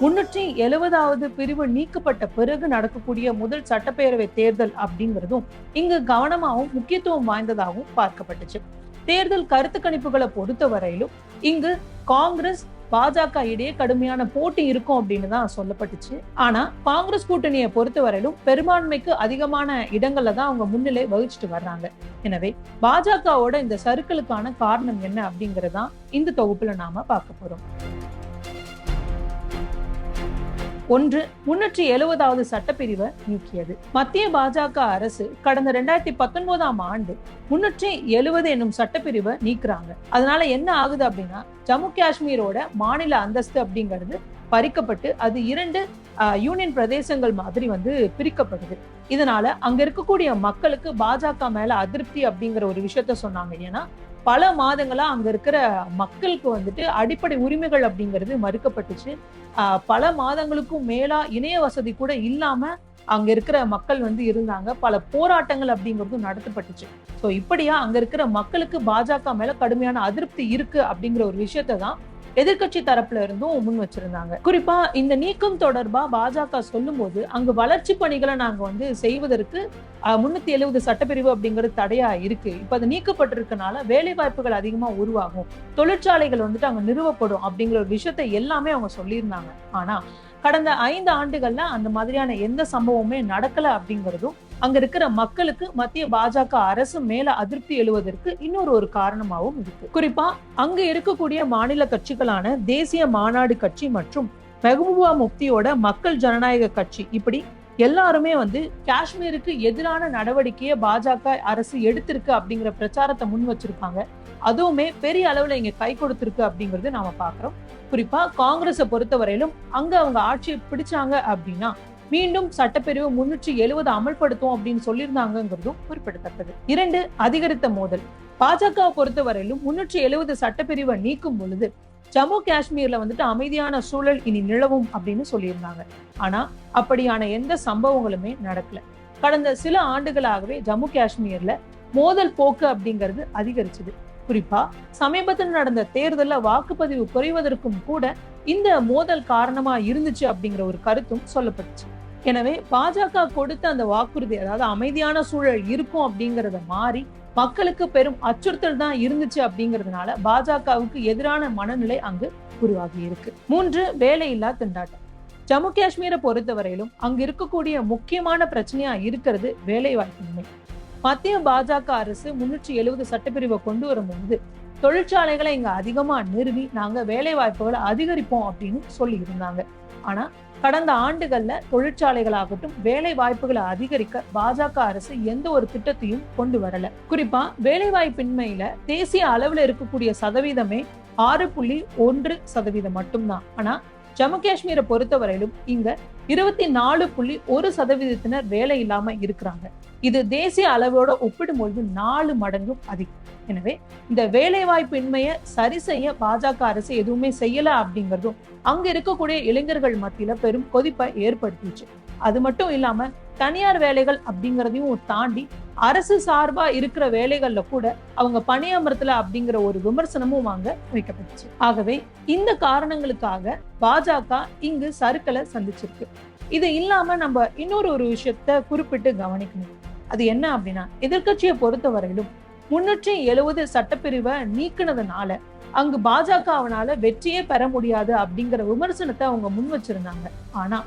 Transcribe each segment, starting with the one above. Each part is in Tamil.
முன்னூற்றி எழுபதாவது பிரிவு நீக்கப்பட்ட பிறகு நடக்கக்கூடிய முதல் சட்டப்பேரவை தேர்தல் அப்படிங்கிறதும் இங்கு கவனமாகவும் முக்கியத்துவம் வாய்ந்ததாகவும் பார்க்கப்பட்டுச்சு. தேர்தல் கருத்து கணிப்புகளை பொறுத்த வரையிலும் இங்கு காங்கிரஸ் பாஜக இடையே கடுமையான போட்டி இருக்கும் அப்படின்னு தான் சொல்லப்பட்டுச்சு. ஆனா காங்கிரஸ் கூட்டணியை பொறுத்த வரையிலும் பெரும்பான்மைக்கு அதிகமான இடங்கள்ல தான் அவங்க முன்னிலை வகிச்சுட்டு வர்றாங்க. எனவே பாஜகவோட இந்த சருக்களுக்கான காரணம் என்ன அப்படிங்கறதான் இந்த தொகுப்புல நாம பார்க்க போறோம். ஒன்று முன்னூற்றி எழுபதாவது சட்டப்பிரிவை நீக்கியது. மத்திய பாஜக அரசு கடந்த ரெண்டாயிரத்தி பத்தொன்பதாம் ஆண்டு முன்னூற்றி எழுபது என்னும் சட்டப்பிரிவை நீக்குறாங்க. அதனால என்ன ஆகுது அப்படின்னா ஜம்மு காஷ்மீரோட மாநில அந்தஸ்து அப்படிங்கிறது பறிக்கப்பட்டு அது இரண்டு யூனியன் பிரதேசங்கள் மாதிரி வந்து பிரிக்கப்படுது. இதனால அங்க இருக்கக்கூடிய மக்களுக்கு பாஜக மேல அதிருப்தி அப்படிங்கிற ஒரு விஷயத்த சொன்னாங்க. ஏன்னா பல மாதங்களா அங்க இருக்கிற மக்களுக்கு வந்துட்டு அடிப்படை உரிமைகள் அப்படிங்கிறது மறுக்கப்பட்டுச்சு. பல மாதங்களுக்கும் மேலா இணைய வசதி கூட இல்லாம அங்க இருக்கிற மக்கள் வந்து இருந்தாங்க. பல போராட்டங்கள் அப்படிங்கிறதும் நடத்தப்பட்டுச்சு. ஸோ இப்படியா அங்க இருக்கிற மக்களுக்கு பாஜக மேல கடுமையான அதிருப்தி இருக்கு அப்படிங்கிற ஒரு விஷயத்தை தான் எதிர்கட்சி தரப்புல இருந்தும் முன் வச்சிருந்தாங்க. குறிப்பா இந்த நீக்கம் தொடர்பா பாஜக சொல்லும் போது அங்கு வளர்ச்சி பணிகளை நாங்க வந்து செய்வதற்கு முன்னூத்தி எழுபது சட்டப்பிரிவு அப்படிங்கிறது தடையா இருக்கு. இப்ப அது நீக்கப்பட்டிருக்கனால வேலை வாய்ப்புகள் அதிகமா உருவாகும். தொழிற்சாலைகள் வந்துட்டு அங்க நிறுவப்படும் அப்படிங்கிற ஒரு விஷயத்த எல்லாமே அவங்க சொல்லியிருந்தாங்க. ஆனா கடந்த ஐந்து ஆண்டுகள்ல அந்த மாதிரியான எந்த சம்பவமுமே நடக்கல அப்படிங்கிறதும் அங்க இருக்கிற மக்களுக்கு மத்திய பாஜக அரசு மேல அதிருப்தி எழுவதற்கு இன்னொரு ஒரு காரணமாகவும் இருக்கு. குறிப்பா அங்க இருக்கக்கூடிய மாநில கட்சிகளான தேசிய மாநாடு கட்சி மற்றும் மெஹபூபா முப்தியோட மக்கள் ஜனநாயக கட்சி இப்படி எல்லாருமே வந்து காஷ்மீருக்கு எதிரான நடவடிக்கையை பாஜக அரசு எடுத்திருக்கு அப்படிங்கிற பிரச்சாரத்தை முன் வச்சிருப்பாங்க அதுவுமே பெரிய அளவுல இங்க கை கொடுத்திருக்கு அப்படிங்கறது நாம பாக்குறோம். குறிப்பா காங்கிரஸை பொறுத்தவரையிலும் அங்க அவங்க ஆட்சியை பிடிச்சாங்க அப்படின்னா மீண்டும் சட்டப்பிரிவு முன்னூற்றி எழுபது அமல்படுத்தும் அப்படின்னு சொல்லியிருந்தாங்கிறதும் குறிப்பிடத்தக்கது. இரண்டு அதிகரித்த மோதல். பாஜகவை பொறுத்தவரையிலும் முன்னூற்றி எழுபது சட்டப்பிரிவை நீக்கும் பொழுது ஜம்மு காஷ்மீர்ல வந்துட்டு அமைதியான சூழல் இனி நிலவும் அப்படின்னு சொல்லியிருந்தாங்க. ஆனா அப்படியான எந்த சம்பவங்களுமே நடக்கல. கடந்த சில ஆண்டுகளாகவே ஜம்மு காஷ்மீர்ல மோதல் போக்கு அப்படிங்கிறது அதிகரிச்சது. குறிப்பா சமீபத்தில் நடந்த தேர்தலில் வாக்குப்பதிவு குறைவதற்கும் கூட இந்த மோதல் காரணமா இருந்துச்சு அப்படிங்கிற ஒரு கருத்தும் சொல்லப்பட்டுச்சு. எனவே பாஜக கொடுத்த அந்த வாக்குறுதி அதாவது அமைதியான சூழல் இருக்கும் அப்படிங்கறத மாறி மக்களுக்கு பெரும் அச்சுறுத்தல் தான் இருந்துச்சு அப்படிங்கிறதுனால பாஜகவுக்கு எதிரான மனநிலை அங்கு உருவாகி இருக்கு. மூன்று வேலையில்லா திண்டாட்டம். ஜம்மு காஷ்மீரை பொறுத்தவரையிலும் அங்கு இருக்கக்கூடிய முக்கியமான பிரச்சனையா இருக்கிறது வேலை வாய்ப்பின்மை மத்திய பாஜக அரசு முன்னூற்றி எழுபது சட்டப்பிரிவை கொண்டு வரும்போது தொழிற்சாலைகளை இங்க அதிகமா நிறுவி நாங்க வேலை வாய்ப்புகளை அதிகரிப்போம் அப்படின்னு சொல்லி இருந்தாங்க. ஆனா கடந்த ஆண்டுகள்ல தொழிற்சாலைகளாகட்டும் வேலை வாய்ப்புகளை அதிகரிக்க பாஜக அரசு எந்த ஒரு திட்டத்தையும் கொண்டு வரல. குறிப்பா வேலை வாய்ப்பின்மையில தேசிய அளவுல இருக்கக்கூடிய சதவீதமே ஆறு புள்ளி ஒன்று சதவீதம் மட்டும்தான். ஆனா ஜம்மு காஷ்மீரை பொறுத்தவரையிலும் இங்க இருபத்தி நாலு புள்ளி ஒரு சதவீதத்தினர் வேலை இல்லாம இருக்கிறாங்க. இது தேசிய அளவோட ஒப்பிடும்பொழுது நாலு மடங்கும் அதிகம். எனவே இந்த வேலைவாய்ப்பின்மையை சரி செய்ய பாஜக அரசு எதுவுமே செய்யல அப்படிங்கிறதும் அங்க இருக்கக்கூடிய இளைஞர்கள் மத்தியில பெரும் கொதிப்பை ஏற்படுத்திச்சு. அது மட்டும் இல்லாம தனியார் வேலைகள் அப்படிங்கிறதையும் தாண்டி அரசு சார்பா இருக்கிற வேலைகள்ல கூட அவங்க பணியமர்த்தல அப்படிங்கிற ஒரு விமர்சனமும் வாங்க வைக்கப்பட்டுச்சு. ஆகவே இந்த காரணங்களுக்காக பாஜக இங்கு சறுக்கலை சந்திச்சிருக்கு. இது இல்லாம நம்ம இன்னொரு ஒரு விஷயத்த குறிப்பிட்டு கவனிக்கணும். அது என்ன அப்படின்னா எதிர்கட்சியை பொறுத்தவரையிலும் முன்னூற்றி எழுபது சட்டப்பிரிவை நீக்கினதுனால அங்கு பாஜகவனால வெற்றியே பெற முடியாது அப்படிங்கிற விமர்சனத்தை அவங்க முன் வச்சிருந்தாங்க. ஆனா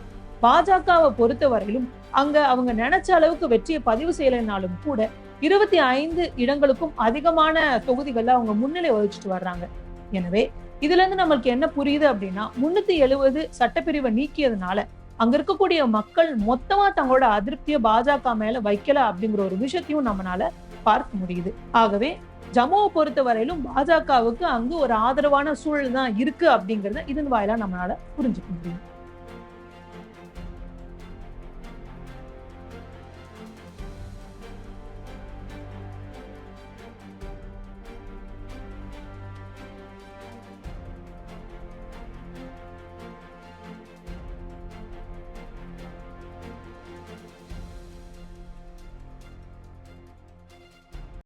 பாஜகவை பொறுத்த வரையிலும் அங்க அவங்க நினைச்ச அளவுக்கு வெற்றியை பதிவு செய்யலைனாலும் கூட இருபத்தி ஐந்து இடங்களுக்கும் அதிகமான தொகுதிகள்ல அவங்க முன்னிலை வகிச்சுட்டு வர்றாங்க. எனவே இதுல இருந்து நம்மளுக்கு என்ன புரியுது அப்படின்னா முன்னூத்தி எழுபது சட்டப்பிரிவை நீக்கியதுனால அங்க இருக்கக்கூடிய மக்கள் மொத்தமா தங்களோட அதிருப்தியை பாஜக மேல வைக்கல அப்படிங்கிற ஒரு விஷயத்தையும் நம்மளால பார்க்க முடியுது. ஆகவே ஜம்முவை பொறுத்த வரையிலும் பாஜகவுக்கு அங்கு ஒரு ஆதரவான சூழல் தான் இருக்கு அப்படிங்கறத இதன் வாயிலா நம்மளால புரிஞ்சுக்க முடியும்.